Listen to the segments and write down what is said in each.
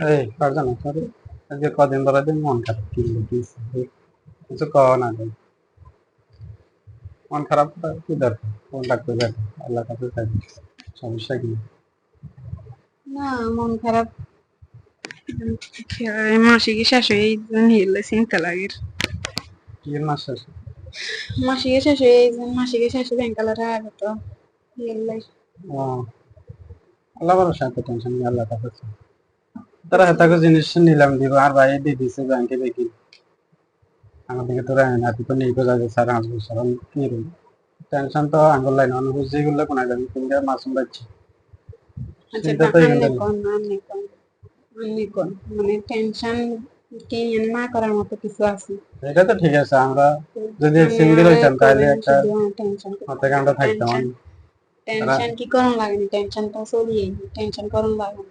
এই পারজান তোর আজকে কদিন ধরে দিন মন খারাপ কি কিছু কও না দেখ মন খারাপ কি দরকার? ফোন রাখতে আল্লাহ কাছে থাকবে সমস্যা কি? না মন খারাপ। মাসিকে শেষ হয়ে এই জন্য চিন্তা লাগে। কি মাস শেষ? মাসিকে শেষ হয়ে এই মাসিকে শেষ হয়ে ব্যাংকালারা আগে তো। হেললে আল্লাহ ভরসা এত টেনশন আল্লাহ কাছে। তারা হেতাকে জিনিস নিলাম দিব। আর ভাই দিয়ে দিছে ব্যাংকে দেখি। আমার দিকে তোরা তুই তো বোঝা যায় স্যার আসব স্যার কি রে টেনশন তো আঙ্গুল লাইন অনু বুঝছি গুলো কোনা যাবি তুমি মাসুম বাচ্চা আচ্ছা চিন্তা তো কোন মানে টেনশন কে নিয়ে না করার মতো কিছু আছে? এটা তো ঠিক আছে আমরা যদি সিঙ্গেল হইতাম তাহলে একটা টেনশন হাতে আমরা থাকতাম। টেনশন কি করুন লাগে টেনশন তো চলিয়ে টেনশন করুন লাগে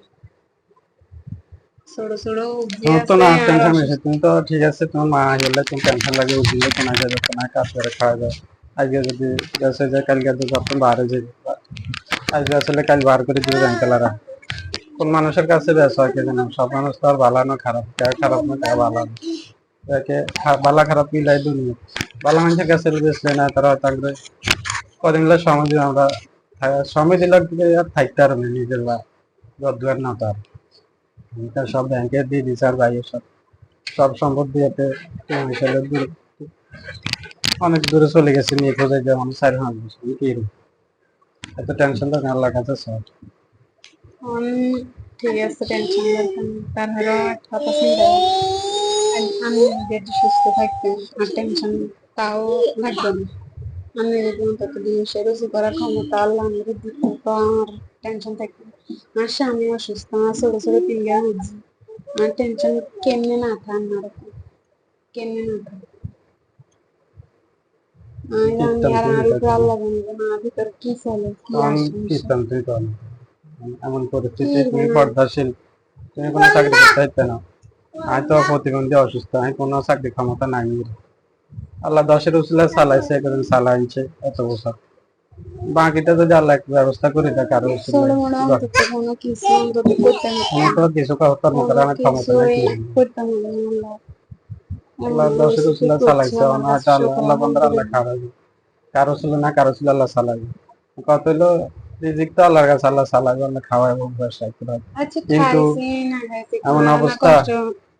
ছোট ছোট তোমার তো না টেনশন অসুস্থ। তুমি তো ঠিক আছে তোমার মা গেলে তুমি টেনশন লাগে উঠলে যাবে কোনা কাজ করে খাওয়া যায়। আজকে যদি কালকে তো যখন বাইরে যাবে আজকে আসলে কাল বার করে দিবে ব্যাংকালারা কোন মানুষের কাছে হয় সব মানুষ তো আর ভালো না খারাপ। কে খারাপ না কে ভালো না একে ভালো খারাপ মিলাই দুনিয়া ভালো মানুষের কাছে বেসলে না তারা থাকবে কদিন সময় দিলে আমরা সময় দিলে আর থাকতে পারবে না নিজের বা না তার সব ব্যাংকে দিয়ে দিছে আর বাইরে সব সব সম্পদ দিয়েতে হিসাবে দূরে। অনেক দূরে চলে গেছে, নিয়ে খোঁজে যেমন চার পাঁচ বছর কি? এত টেনশন তো কাছে সব এখন ঠিক আছে টেনশন করতাম তার হলো একটা কথা চিন্তা আমি যদি সুস্থ থাকতাম আর টেনশন তাও লাগবে না। আমি যদি অন্তত জিনিসের রুচি করার ক্ষমতা আল্লাহ আমাকে দিত তো আমার টেনশন থাকতো আমার উপরে আল্লাহ জানবে না ভিতর কি চলে কি তখন আসে কিস্তাম তুই তখন এমন পরিস্থিতি তুমি পর্দাশীল তুমি কোনো চাকরি করতে চাইতে না আমি তো প্রতিবন্ধী অসুস্থ আমি কোনো চাকরি ক্ষমতা নাই আল্লাহ দশের উচিলা চালাইছে এত বছর বাকিটা যদি আল্লাহ একটু ব্যবস্থা করে দেয় কারও কিছু কর্ম ক্ষমতা আল্লাহ চালাইছে আল্লাহ আল্লাহ কারও ছিল না কারও ছিল আল্লাহ চালাবে। কত হলো রিজিক তো আল্লাহর কাছে আল্লাহ চালাবে আল্লাহ এবং করে আচ্ছা কিন্তু এমন অবস্থা। কষ্ট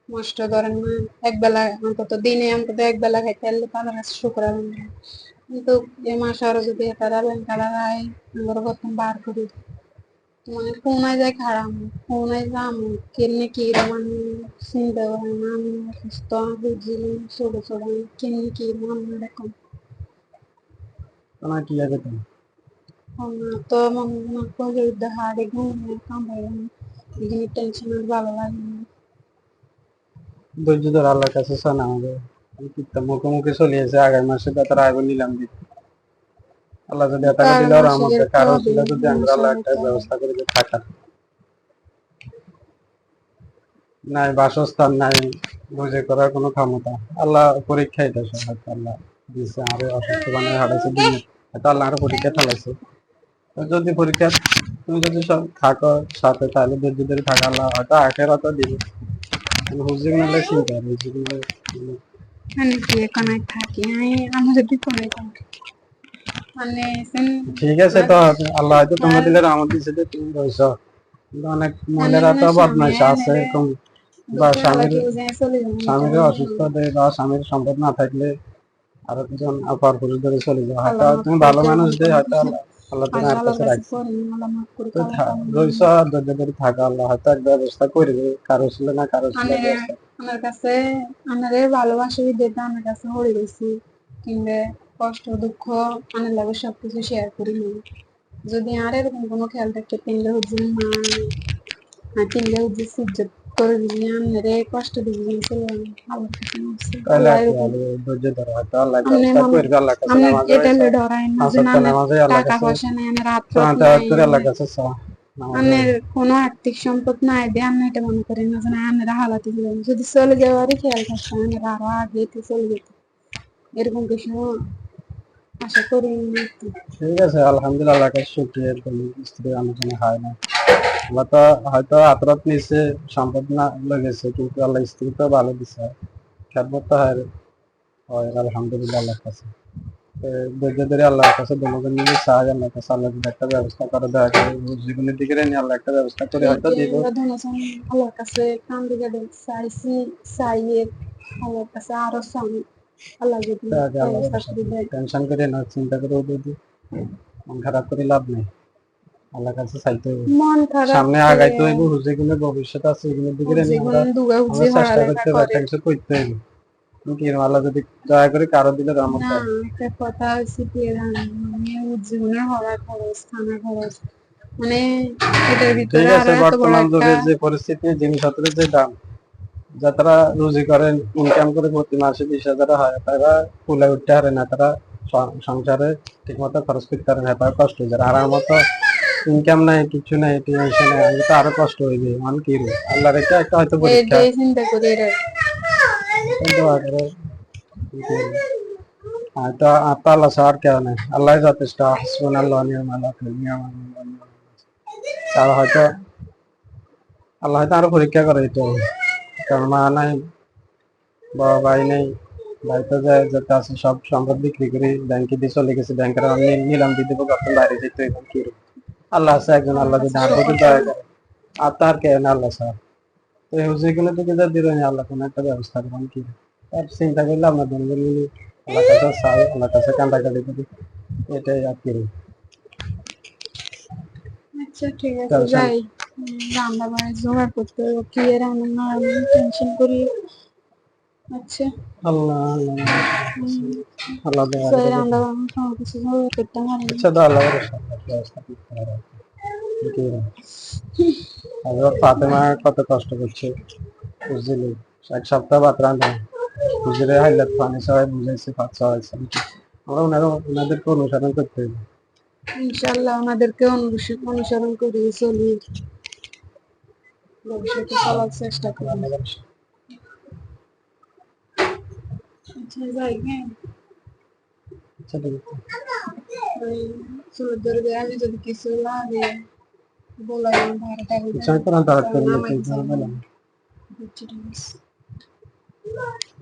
কষ্ট ধরেন না। এক বেলা অন্তত দিনে অন্তত এক বেলা খাইতে পারলে তাহলে শুক্র কিন্তু এ মাস আরও যদি তারা রায় আমার প্রথম বার করি মানে কোনায় যায় খারাপ কোনায় যাম কেমনে কি রকম চিন্তা করে না আমি অসুস্থ বুঝলি ছোট ছোট কেমনে কি মন এরকম। তোমার কি আছে তুমি আমার তো মনে মনে করে হাড়ে ঘুম কাম না এখানে টেনশন আর ভালো লাগে না। ধৈর্য ধরে আল্লাহর কাছে শোনা আমাদের। মুখোমুখি চলিয়েছে আগামী মাসে তো তারা আইব নিলাম দিতে। আল্লাহ যদি এতটা দিলে আর আমাদের কারও ছিল যদি আমরা আল্লাহ একটা ব্যবস্থা করে দিয়ে থাকার নাই বাসস্থান নাই বুঝে করার কোনো ক্ষমতা। আল্লাহ পরীক্ষা এটা সব আল্লাহ দিছে আরে অসুস্থ বানায় হারাইছে দিনে হয়তো আল্লাহ আরও পরীক্ষা ঠালাইছে যদি পরীক্ষা তুমি যদি সব থাকো সাথে তাহলে ধৈর্য ধরে থাকা আল্লাহ হয়তো আখের হয়তো দিবে হুজুর নালে চিন্তা হুজুর থাকি আমি আমি যদি মানে ঠিক আছে তো আল্লাহ হয়তো তোমার দিলে তুমি রয়েছ অনেক মহিলারা তো বদমাইশ আছে এরকম বা স্বামীর। স্বামীর অসুস্থ বা স্বামীর সম্পদ না থাকলে আরও দুজন অপর পুরুষ ধরে চলে যাও হয়তো তুমি ভালো মানুষ দিয়ে হয়তো আল্লাহ তোমার কাছে রাখছে। রয়েছ ধৈর্য ধরে থাকা আল্লাহ হয়তো এক ব্যবস্থা করে দেবে কারও ছিল না কারও ছিল মানে ব্যবস্থা। আমার কাছে আমাদের ভালোবাসা দিতে আমার কাছে হয়ে গেছি কিংবা কষ্ট দুঃখ আমার লাগে সবকিছু শেয়ার করি না যদি আর এরকম কোনো খেয়াল থাকতে তিনলে হচ্ছে মা আর তিনলে হচ্ছে সহ্য করে দিবি আমারে কষ্ট দিবি এটা। ডরাই না টাকা পয়সা নাই আমার রাত আল্লাহ আমার কোনো আর্থিক সম্পদ নাই দিয়ে আমি এটা মনে করি না যে আমরা হালাতে দিলাম যদি চলে যাওয়ারই খেয়াল থাকতো আমরা আরও আগে তো চলে যেত। এরকম কিছু আশা করি ঠিক আছে আলহামদুলিল্লাহ শুক্রিয়া। স্ত্রী জন্য হয় না। আল্লাহ তো হয়তো আতরাত নিচে সম্পদ না লেগেছে কিন্তু আল্লাহ স্ত্রী তো ভালো দিছে। খেদমত তো হয় আলহামদুলিল্লাহ আল্লাহর কাছে। ধৈর্য ধরে আল্লাহর কাছে মিলে চাই আল্লাহর কাছে আল্লাহ যদি একটা ব্যবস্থা করে যায়। জীবনের দিকে নিয়ে আল্লাহ একটা ব্যবস্থা করে হয়তো দিব। আল্লাহর কাছে চাইছি চাইয়ে আল্লাহর কাছে আরও চাই আল্লাহ যদি দেয়। টেনশন করে না চিন্তা করে যদি মন খারাপ করে লাভ নেই। আল্লাহর কাছে চাইতে হবে। সামনে আগাইতে হইব হুজুগুলো ভবিষ্যৎ আছে এগুলোর দিকে নিয়ে চেষ্টা করতে পারি কিছু করতে হবে। এরম আল্লাহ যদি দয়া করে কারও দিলে রহমত একটা কথা হচ্ছে কি মানে উজ্জীবনের হওয়ার খরচ খানা খরচ। মানে এটার ভিতরে আছে এত বড় একটা যে পরিস্থিতি জিনিসপত্রের যে দাম যারা রুজি করেন ইনকাম করে প্রতি মাসে বিশ হাজার হয় তারা কুলে উঠতে পারে না তারা সংসারে ঠিক মতো খরচ করতে পারে না তারা কষ্ট হয়ে যায়। আর আমার মতো ইনকাম নাই কিছু নাই টেনশন নাই আমি তো আরও কষ্ট হয়ে যায় আমি কি আল্লাহর একটা হয়তো পরীক্ষা। চিন্তা করি এটা দোয়া করে হয়তো আর তো আল্লাহ ছাড়া আর কেউ নেই আল্লাহ যথেষ্ট হাসবুন আল্লাহ নিয়ামাল ওয়াকিল, নিয়ামাল ওয়াকিল। তার হয়তো আল্লাহ হয়তো আরও পরীক্ষা করে এটা কারণ মা নাই বড় ভাই নেই ভাই তো যায় যেতে আছে সব সম্পদ বিক্রি করে ব্যাংকে দিয়ে চলে গেছে ব্যাংকের আমি নিলাম দিয়ে দেবো কখন বাইরে যেতে এখন কি রে? আল্লাহ আছে একজন আল্লাহ যদি আর প্রতি দয়া করে আর তার কে না আল্লাহ স্যার তো এই যেগুলো থেকে যা দিল আল্লাহ কোনো একটা ব্যবস্থা করবেন কি? আর চিন্তা করলে আমরা আল্লাহ কাছে চাই আল্লাহ কাছে কান্দাকাটি করি। এটাই আর কি। আচ্ছা ঠিক আছে যাই। রান্না বান্না জোগাড় করতে হবে কি রান্না আমি টেনশন করি। আচ্ছা। আল্লাহ আল্লাহ আল্লাহ। দয়া রান্না বান্না সব কিছু করতে পারি আচ্ছা তো আল্লাহ ব্যবস্থা করতে হবে। ফাতেমা কত কষ্ট করছে বুঝলি? এক সপ্তাহ বাদ বুঝলে হাইলাত পানি সবাই বুঝাইছে হয়েছে আমরা ওনারা ওনাদেরকে অনুসরণ করতে হবে। ইনশাল্লাহ আমাদেরকে অনুসরণ করি চলি। ভবিষ্যতে চলার চেষ্টা করি আচ্ছা হ্যাঁ। আমি যদি কিছু লাগে বললাম ভাড়াটা আচ্ছা আমি তো রান্না করতে নামাই হবে ঠিক আছে